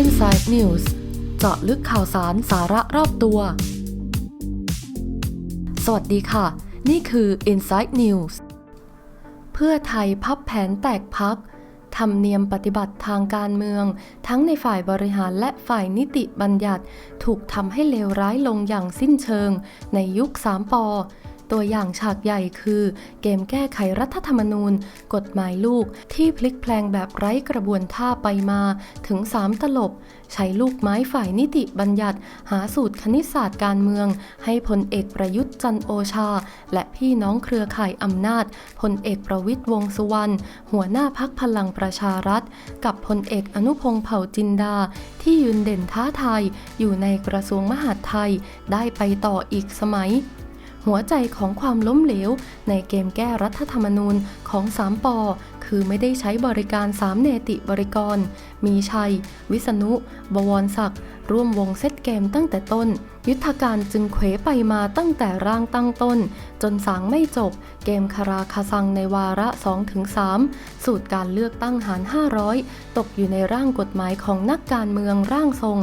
Inside News เจาะลึกข่าวสารสาระรอบตัว สวัสดีค่ะ นี่คือ Inside News เพื่อไทยพับแผนแตกพักทำเนียมปฏิบัติทางการเมือง ทั้งในฝ่ายบริหารและฝ่ายนิติบัญญัติ ถูกทำให้เลวร้ายลงอย่างสิ้นเชิง ในยุค 3ปอ ตัวอย่างฉากใหญ่คือ เกมแก้ไขรัฐธรรมนูญ กฎหมายลูกที่พลิกแพลงแบบไร้กระบวนท่าไปมาถึง 3 ตลบ ใช้ลูกไม้ฝ่ายนิติบัญญัติ หาสูตรคณิตศาสตร์การเมือง ให้พลเอกประยุทธ์จันโอชา และพี่น้องเครือข่ายอำนาจพลเอกประวิตยวงษ์สุวรรณหัวหน้าพักพลังประชารัฐ กับพลเอกอนุพงษ์เผ่าจินดา ที่ยืนเด่นท้าทายอยู่ในกระทรวงมหาดไทยได้ไปต่ออีกสมัย หัวใจของความล้มเหลว ในเกมแก้รัฐธรรมนูญของ3ปอคือไม่ได้ใช้บริการ 3 เนติบริกร มีชัย วิษณุ บวรศักดิ์ ร่วมวงเซตเกมตั้งแต่ต้น ยุทธการจึงเขวไปมาตั้งแต่ร่างตั้งต้น จนสางไม่จบ เกมคาราคาซังในวาระ 2-3 สูตรการเลือกตั้งหาร 500 ตกอยู่ในร่างกฎหมายของนักการเมืองร่างทรง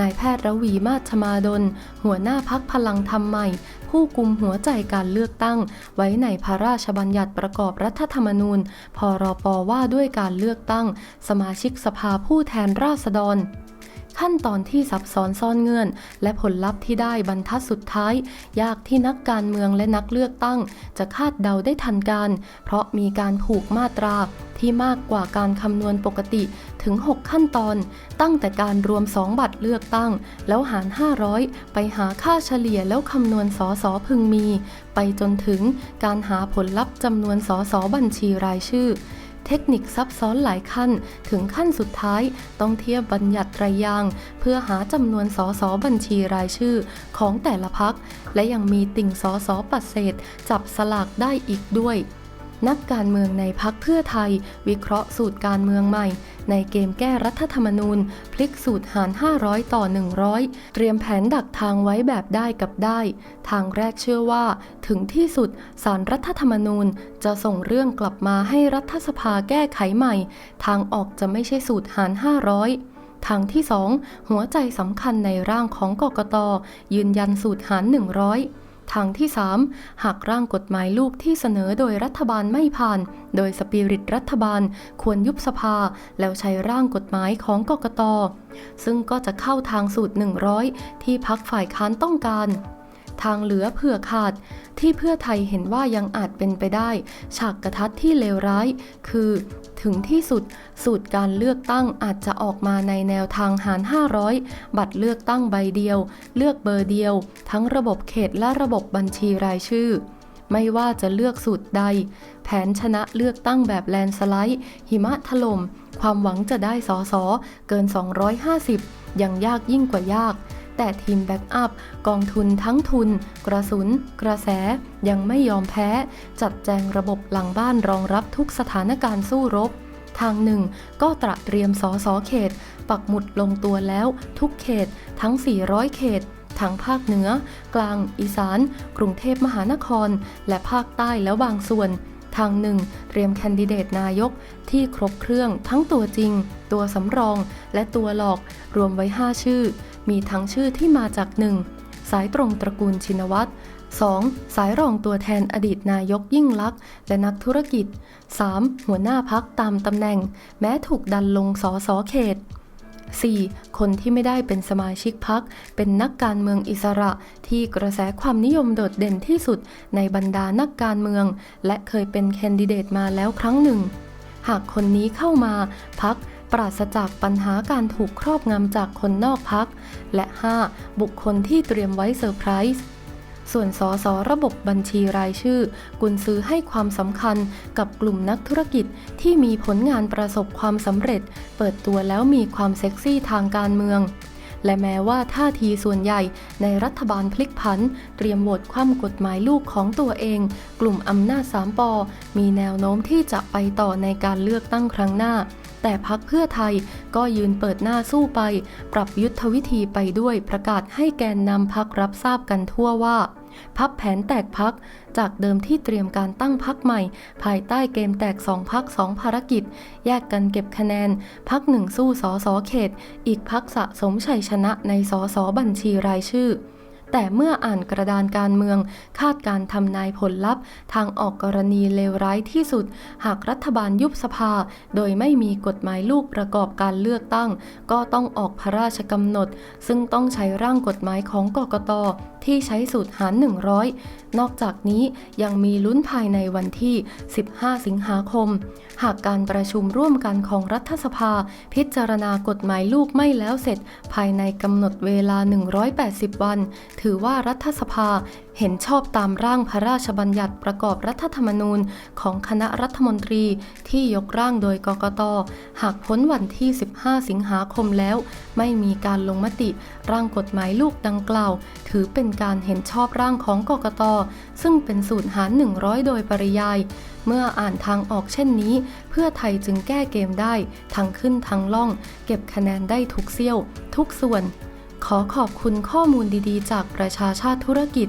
นายแพทย์ระวีมาชมาดล หัวหน้าพักพลังธรรมใหม่ ผู้กุมหัวใจการเลือกตั้ง ไว้ในพระราชบัญญัติประกอบรัฐธรรมนูญ พรปว่าด้วยการเลือกตั้ง สมาชิกสภาผู้แทนราษฎร ขั้นตอนที่ซับซ้อนซ่อนเงื่อน และผลลัพธ์ที่ได้บรรทัดสุดท้าย ยากที่นักการเมืองและนักเลือกตั้ง จะคาดเดาได้ทันการ เพราะมีการผูกมาตราที่มากกว่าการคำนวณปกติถึง 6 ขั้นตอน ตั้งแต่การรวม 2 บัตรเลือกตั้ง แล้วหาร 500 ไปหาค่าเฉลี่ยแล้วคำนวณสอสอพึงมี ไปจนถึงการหาผลลัพธ์จำนวนสอสอบัญชีรายชื่อ เทคนิคซับซ้อนหลายขั้น ถึงขั้นสุดท้าย ต้องเทียบบัญญัติไตรยางค์เพื่อหาจำนวนสสบัญชีรายชื่อของแต่ละพัก และยังมีติ่งสสปัดเศษ จับสลากได้อีกด้วย นักการเมืองในพักเพื่อไทย วิเคราะห์สูตรการเมืองใหม่ ในเกมแก้รัฐธรรมนูญ พลิกสูตรหาร 500 ต่อ 100 เตรียมแผนดักทางไว้แบบได้กับได้ ทางแรกเชื่อว่า ถึงที่สุดสารรัฐธรรมนูญจะส่งเรื่องกลับมาให้รัฐสภาแก้ไขใหม่ ทางออกจะไม่ใช่สูตรหาร 500ทางที่ 2 หัวใจสำคัญในร่างของกกตยืนยันสูตรหาร 100 ทางที่ 3 หากร่างกฎหมายลูกที่เสนอโดยรัฐบาลไม่ผ่าน โดยสปิริตรัฐบาลควรยุบสภา แล้วใช้ร่างกฎหมายของกกต ซึ่งก็จะเข้าทางสูตร 100 ที่พักฝ่ายค้านต้องการ ทางเหลือเผื่อขาด ที่เพื่อไทยเห็นว่ายังอาจเป็นไปได้ ฉากกระทัดที่เลวร้าย คือ ถึงที่สุด สูตรการเลือกตั้งอาจจะออกมาในแนวทางหาร 500 บัตรเลือกตั้งใบเดียว เลือกเบอร์เดียว ทั้งระบบเขตและระบบบัญชีรายชื่อไม่ว่าจะเลือกสูตรใด แผนชนะเลือกตั้งแบบแลนสไลด์ หิมะถล่ม ความหวังจะได้สอสอเกิน 250 ยังยากยิ่งกว่ายาก แต่ทีมแบ็กอัพกองทุนทั้งทุน กระสุน กระแส ยังไม่ยอมแพ้ จัดแจงระบบหลังบ้านรองรับทุกสถานการณ์สู้รบ ทางหนึ่งก็ตระเตรียมสอสอเขต ปักหมุดลงตัวแล้วทุกเขตทั้ง 400 เขตทั้งภาคเหนือ กลาง อีสาน กรุงเทพมหานคร และภาคใต้แล้วบางส่วน ทางหนึ่ง เตรียมแคนดิเดตนายกที่ครบเครื่องทั้งตัวจริง ตัวสำรอง และตัวหลอก รวมไว้ 5 ชื่อ มีทั้งชื่อที่มาจาก 1. สายตรงตระกูลชินวัตร 2. สายรองตัวแทนอดีตนายกยิ่งลักษณ์และนักธุรกิจ 3. หัวหน้าพักตามตำแหน่ง แม้ถูกดันลงสอสอเขต 4. คนที่ไม่ได้เป็นสมาชิกพัก เป็นนักการเมืองอิสระที่กระแสความนิยมโดดเด่นที่สุดในบรรดานักการเมือง และเคยเป็นแคนดิเดตมาแล้วครั้งหนึ่ง หากคนนี้เข้ามาพัก ปราศจากปัญหาการถูกครอบงำจากคนนอกพัก และ 5. บุคคลที่เตรียมไว้เซอร์ไพรส์ส่วนสอสอระบบบัญชีรายชื่อ กุนซื้อให้ความสำคัญกับกลุ่มนักธุรกิจที่มีผลงานประสบความสำเร็จ เปิดตัวแล้วมีความเซ็กซี่ทางการเมือง และแม้ว่าท่าทีส่วนใหญ่ในรัฐบาลพลิกผัน เตรียมโหวตคว่ำกฎหมายลูกของตัวเอง กลุ่มอำนาจสามปอมีแนวโน้มที่จะไปต่อในการเลือกตั้งครั้งหน้า แต่พักเพื่อไทยก็ยืนเปิดหน้าสู้ไป ปรับยุทธวิธีไปด้วยประกาศให้แกนนำพักรับทราบกันทั่วว่าพับแผนแตกพัก จากเดิมที่เตรียมการตั้งพักใหม่ ภายใต้เกมแตก2พัก2ภารกิจ แยกกันเก็บคะแนน พักหนึ่งสู้สอสอเขต อีกพักสะสมชัยชนะในสอสอบัญชีรายชื่อ แต่เมื่ออ่านกระดานการเมือง คาดการทำนายผลลัพธ์ ทางออกกรณีเลวร้ายที่สุด หากรัฐบาลยุบสภา โดยไม่มีกฎหมายลูกประกอบการเลือกตั้ง ก็ต้องออกพระราชกำหนด ซึ่งต้องใช้ร่างกฎหมายของกกต ที่ใช้สูตรหาร 100 นอกจากนี้ยังมีลุ้นภายในวันที่ 15 สิงหาคม หากการประชุมร่วมกันของรัฐสภา พิจารณากฎหมายลูกไม่แล้วเสร็จ ภายในกำหนดเวลา 180 วัน ถือว่ารัฐสภา เห็นชอบตามร่างพระราชบัญญัติประกอบรัฐธรรมนูญของคณะรัฐมนตรีที่ยกร่างโดยกกต หากพ้นวันที่ 15 สิงหาคมแล้ว ไม่มีการลงมติร่างกฎหมายลูกดังกล่าว ถือเป็นการเห็นชอบร่างของกกต ซึ่งเป็นสูตรหาร 100 โดยปริยายเมื่ออ่านทางออกเช่นนี้ เพื่อไทยจึงแก้เกมได้ ทั้งขึ้นทั้งล่อง เก็บคะแนนได้ทุกเสี้ยว ทุกส่วน ขอขอบคุณข้อมูลดีๆ จากประชาชาติธุรกิจ